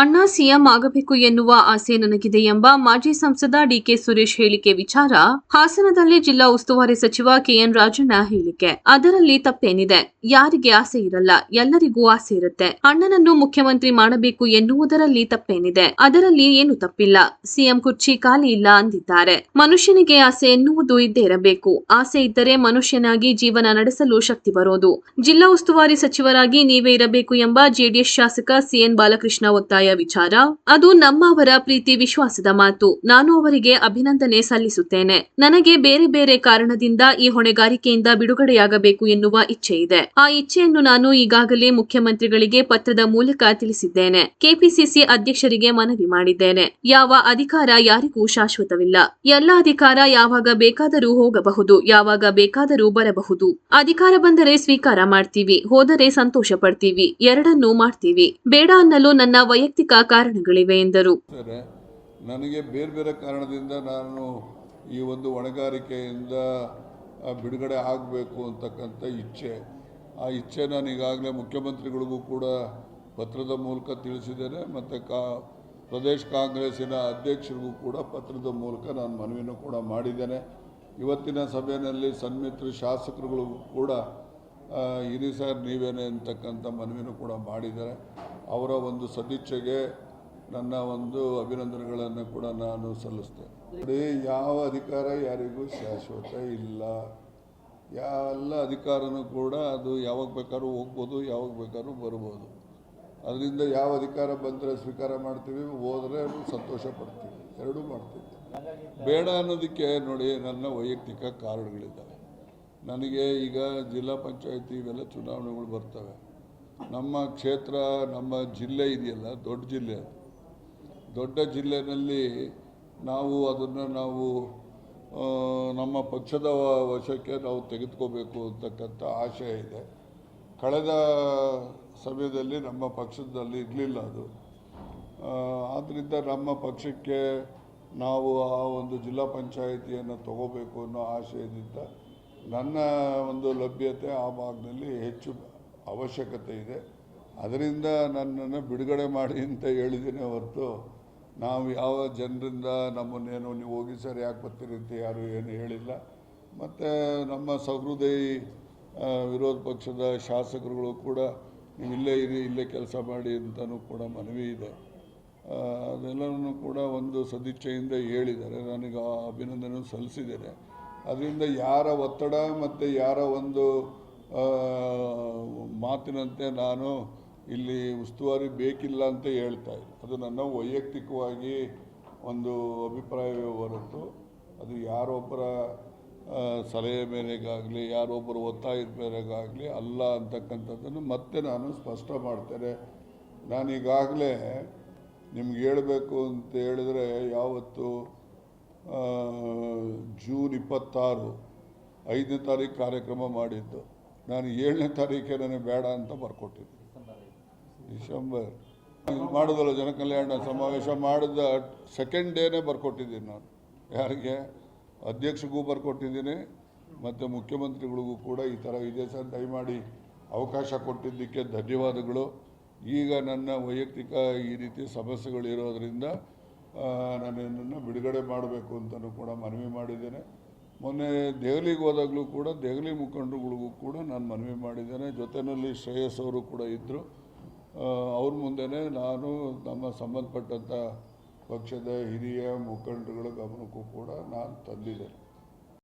ಅಣ್ಣ ಸಿಎಂ ಆಗಬೇಕು ಎನ್ನುವ ಆಸೆ ನನಗಿದೆ ಎಂಬ ಮಾಜಿ ಸಂಸದ ಡಿಕೆ ಸುರೇಶ್ ಹೇಳಿಕೆ ವಿಚಾರ ಹಾಸನದಲ್ಲಿ ಜಿಲ್ಲಾ ಉಸ್ತುವಾರಿ ಸಚಿವ ಕೆಎನ್ ರಾಜಣ್ಣ ಹೇಳಿಕೆ. ಅದರಲ್ಲಿ ತಪ್ಪೇನಿದೆ. ಯಾರಿಗೆ ಆಸೆ ಇರಲ್ಲ, ಎಲ್ಲರಿಗೂ ಆಸೆ ಇರುತ್ತೆ. ಅಣ್ಣನನ್ನು ಮುಖ್ಯಮಂತ್ರಿ ಮಾಡಬೇಕು ಎನ್ನುವುದರಲ್ಲಿ ತಪ್ಪೇನಿದೆ. ಅದರಲ್ಲಿ ಏನು ತಪ್ಪಿಲ್ಲ. ಸಿಎಂ ಕುರ್ಚಿ ಖಾಲಿ ಇಲ್ಲ ಅಂದಿದ್ದಾರೆ. ಮನುಷ್ಯನಿಗೆ ಆಸೆ ಎನ್ನುವುದು ಇದ್ದೇ ಇರಬೇಕು. ಆಸೆ ಇದ್ದರೆ ಮನುಷ್ಯನಾಗಿ ಜೀವನ ನಡೆಸಲು ಶಕ್ತಿ ಬರೋದು. ಜಿಲ್ಲಾ ಉಸ್ತುವಾರಿ ಸಚಿವರಾಗಿ ನೀವೇ ಇರಬೇಕು ಎಂಬ ಜೆಡಿಎಸ್ ಶಾಸಕ ಸಿಎನ್ ಬಾಲಕೃಷ್ಣ ಒತ್ತಾಯ ವಿಚಾರ, ಅದು ನಮ್ಮವರ ಪ್ರೀತಿ ವಿಶ್ವಾಸದ ಮಾತು. ನಾನು ಅವರಿಗೆ ಅಭಿನಂದನೆ ಸಲ್ಲಿಸುತ್ತೇನೆ. ನನಗೆ ಬೇರೆ ಬೇರೆ ಕಾರಣದಿಂದ ಈ ಹೊಣೆಗಾರಿಕೆಯಿಂದ ಬಿಡುಗಡೆಯಾಗಬೇಕು ಎನ್ನುವ ಇಚ್ಛೆ ಇದೆ ಆ ಇಚ್ಛೆಯನ್ನು ನಾನು ಈಗಾಗಲೇ ಮುಖ್ಯಮಂತ್ರಿಗಳಿಗೆ ಪತ್ರದ ಮೂಲಕ ತಿಳಿಸಿದ್ದೇನೆ. ಕೆಪಿಸಿಸಿ ಅಧ್ಯಕ್ಷರಿಗೆ ಮನವಿ ಮಾಡಿದ್ದೇನೆ. ಯಾವ ಅಧಿಕಾರ ಯಾರಿಗೂ ಶಾಶ್ವತವಿಲ್ಲ. ಎಲ್ಲ ಅಧಿಕಾರ ಯಾವಾಗ ಬೇಕಾದರೂ ಹೋಗಬಹುದು, ಯಾವಾಗ ಬೇಕಾದರೂ ಬರಬಹುದು. ಅಧಿಕಾರ ಬಂದರೆ ಸ್ವೀಕಾರ ಮಾಡ್ತೀವಿ, ಹೋದರೆ ಸಂತೋಷ ಪಡ್ತೀವಿ, ಎರಡನ್ನೂ ಮಾಡ್ತೀವಿ. ಬೇಡ ಅನ್ನಲು ನನ್ನ ವೈಯಕ್ತಿಕ ಕಾರಣಗಳಿವೆ ಎಂದರು. ನನಗೆ ಬೇರೆ ಬೇರೆ ಕಾರಣದಿಂದ ನಾನು ಈ ಒಂದು ಹೊಣೆಗಾರಿಕೆಯಿಂದ ಬಿಡುಗಡೆ ಆಗಬೇಕು ಅಂತಕ್ಕಂಥ ಇಚ್ಛೆ. ಆ ಇಚ್ಛೆ ನಾನು ಈಗಾಗಲೇ ಮುಖ್ಯಮಂತ್ರಿಗಳಿಗೂ ಕೂಡ ಪತ್ರದ ಮೂಲಕ ತಿಳಿಸಿದ್ದೇನೆ, ಮತ್ತು ಕಾ, ಪ್ರದೇಶ ಕಾಂಗ್ರೆಸ್ಸಿನ ಅಧ್ಯಕ್ಷರಿಗೂ ಕೂಡ ಪತ್ರದ ಮೂಲಕ ನಾನು ಮನವಿಯನ್ನು ಕೂಡ ಮಾಡಿದ್ದೇನೆ. ಇವತ್ತಿನ ಸಭೆಯಲ್ಲಿ ಸನ್ಮಿತ್ರ ಶಾಸಕರುಗಳಿಗೂ ಕೂಡ ಇರಿ ಸರ್, ನೀವೇನೆ ಅಂತಕ್ಕಂಥ ಮನವಿನೂ ಕೂಡ ಮಾಡಿದ್ದಾರೆ. ಅವರ ಒಂದು ಸದಿಚ್ಛೆಗೆ ನನ್ನ ಒಂದು ಅಭಿನಂದನೆಗಳನ್ನು ಕೂಡ ನಾನು ಸಲ್ಲಿಸ್ತೇನೆ. ಯಾವ ಅಧಿಕಾರ ಯಾರಿಗೂ ಶಾಶ್ವತ ಇಲ್ಲ. ಎಲ್ಲ ಅಧಿಕಾರನೂ ಕೂಡ ಅದು ಯಾವಾಗ ಬೇಕಾದ್ರೂ ಹೋಗ್ಬೋದು, ಯಾವಾಗ ಬೇಕಾದ್ರೂ ಬರ್ಬೋದು. ಅದರಿಂದ ಯಾವ ಅಧಿಕಾರ ಬಂದರೆ ಸ್ವೀಕಾರ ಮಾಡ್ತೀವಿ, ಹೋದರೆ ಸಂತೋಷ ಪಡ್ತೀವಿ. ಎರಡೂ ಮಾಡ್ತೀವಿ. ಬೇಡ ಅನ್ನೋದಕ್ಕೆ ನೋಡಿ, ನನ್ನ ವೈಯಕ್ತಿಕ ಕಾರಣಗಳಿದ್ದಾವೆ. ನನಗೆ ಈಗ ಜಿಲ್ಲಾ ಪಂಚಾಯತಿ ಇವೆಲ್ಲ ಚುನಾವಣೆಗಳು ಬರ್ತವೆ. ನಮ್ಮ ಕ್ಷೇತ್ರ, ನಮ್ಮ ಜಿಲ್ಲೆ ಇದೆಯಲ್ಲ, ದೊಡ್ಡ ಜಿಲ್ಲೆ ದೊಡ್ಡ ಜಿಲ್ಲೆಯಲ್ಲಿ ನಾವು ಅದನ್ನು ನಾವು ನಮ್ಮ ಪಕ್ಷದ ವಶಕ್ಕೆ ನಾವು ತೆಗೆದುಕೋಬೇಕು ಅಂತಕ್ಕಂಥ ಆಶಯ ಇದೆ. ಕಳೆದ ಸಮಯದಲ್ಲಿ ನಮ್ಮ ಪಕ್ಷದಲ್ಲಿ ಇರಲಿಲ್ಲ ಅದು. ಆದ್ದರಿಂದ ನಮ್ಮ ಪಕ್ಷಕ್ಕೆ ನಾವು ಆ ಒಂದು ಜಿಲ್ಲಾ ಪಂಚಾಯಿತಿಯನ್ನು ತಗೋಬೇಕು ಅನ್ನೋ ಆಶಯದಿಂದ ನನ್ನ ಒಂದು ಲಭ್ಯತೆ ಆ ಭಾಗದಲ್ಲಿ ಹೆಚ್ಚು ಅವಶ್ಯಕತೆ ಇದೆ. ಅದರಿಂದ ನನ್ನನ್ನು ಬಿಡುಗಡೆ ಮಾಡಿ ಅಂತ ಹೇಳಿದ್ದೀನಿ ಹೊರತು ನಾವು ಯಾವ ಜನರಿಂದ ನಮ್ಮನ್ನೇನು ನೀವು ಹೋಗಿ ಸರ್ ಯಾಕೆ ಬರ್ತೀರಿ ಅಂತ ಯಾರು ಏನು ಹೇಳಿಲ್ಲ. ಮತ್ತು ನಮ್ಮ ಸಹೃದಯಿ ವಿರೋಧ ಪಕ್ಷದ ಶಾಸಕರುಗಳು ಕೂಡ ನೀವು ಇಲ್ಲೇ ಇರಿ, ಇಲ್ಲೇ ಕೆಲಸ ಮಾಡಿ ಅಂತಲೂ ಕೂಡ ಮನವಿ ಇದೆ. ಅದೆಲ್ಲವೂ ಕೂಡ ಒಂದು ಸದಿಚ್ಛೆಯಿಂದ ಹೇಳಿದ್ದಾರೆ. ನನಗೆ ಆ ಅಭಿನಂದನೆ ಸಲ್ಲಿಸಿದ್ದೇನೆ. ಅದರಿಂದ ಯಾರ ಒತ್ತಡ ಮತ್ತು ಯಾರ ಒಂದು ಮಾತಿನಂತೆ ನಾನು ಇಲ್ಲಿ ಉಸ್ತುವಾರಿ ಬೇಕಿಲ್ಲ ಅಂತ ಹೇಳ್ತಾ ಇಲ್ಲ. ಅದು ನನ್ನ ವೈಯಕ್ತಿಕವಾಗಿ ಒಂದು ಅಭಿಪ್ರಾಯವೇ ಹೊರತು, ಅದು ಯಾರೊಬ್ಬರ ಸಲಹೆ ಮೇರೆಗಾಗಲಿ, ಯಾರೊಬ್ಬರ ಒತ್ತಾಯದ ಮೇರೆಗಾಗಲಿ ಅಲ್ಲ ಅಂತಕ್ಕಂಥದ್ದನ್ನು ಮತ್ತೆ ನಾನು ಸ್ಪಷ್ಟ ಮಾಡ್ತೇನೆ. ನಾನೀಗಾಗಲೇ ನಿಮ್ಗೆ ಹೇಳಬೇಕು ಅಂತ ಹೇಳಿದ್ರೆ ಯಾವತ್ತು ಜೂನ್ ಇಪ್ಪತ್ತಾರು ಐದನೇ ತಾರೀಕು ಕಾರ್ಯಕ್ರಮ ಮಾಡಿದ್ದು. ನಾನು ಏಳನೇ ತಾರೀಕೇನೇ ಬೇಡ ಅಂತ ಬರ್ಕೊಟ್ಟಿದ್ದೆ. ಡಿಸೆಂಬರ್. ಮಾಡೋದಲ್ಲ ಜನಕಲ್ಯಾಣ ಸಮಾವೇಶ ಮಾಡಿದ ಸೆಕೆಂಡ್ ಡೇನೇ ಬರ್ಕೊಟ್ಟಿದ್ದೀನಿ ನಾನು. ಯಾರಿಗೆ? ಅಧ್ಯಕ್ಷಗೂ ಬರ್ಕೊಟ್ಟಿದ್ದೀನಿ, ಮತ್ತು ಮುಖ್ಯಮಂತ್ರಿಗಳಿಗೂ ಕೂಡ ಈ ಥರ ಇದೆ ಸರ್ ದಯಮಾಡಿ ಅವಕಾಶ ಕೊಟ್ಟಿದ್ದಕ್ಕೆ ಧನ್ಯವಾದಗಳು. ಈಗ ನನ್ನ ವೈಯಕ್ತಿಕ ಈ ರೀತಿ ಸಮಸ್ಯೆಗಳಿರೋದ್ರಿಂದ ನಾನು ನನ್ನನ್ನು ಬಿಡುಗಡೆ ಮಾಡಬೇಕು ಅಂತಲೂ ಕೂಡ ಮನವಿ ಮಾಡಿದ್ದೇನೆ. ಮೊನ್ನೆ ದೆಹಲಿಗೆ ಹೋದಾಗಲೂ ಕೂಡ ದೆಹಲಿ ಮುಖಂಡರುಗಳಿಗೂ ಕೂಡ ನಾನು ಮನವಿ ಮಾಡಿದ್ದೇನೆ. ಜೊತೆಯಲ್ಲಿ ಶ್ರೇಯಸ್ ಅವರು ಕೂಡ ಇದ್ದರು ಅವ್ರ ಮುಂದೆನೇ ನಾನು ನಮ್ಮ ಸಂಬಂಧಪಟ್ಟಂಥ ಪಕ್ಷದ ಹಿರಿಯ ಮುಖಂಡರುಗಳ ಗಮನಕ್ಕೂ ಕೂಡ ನಾನು ತಂದಿದ್ದೇನೆ.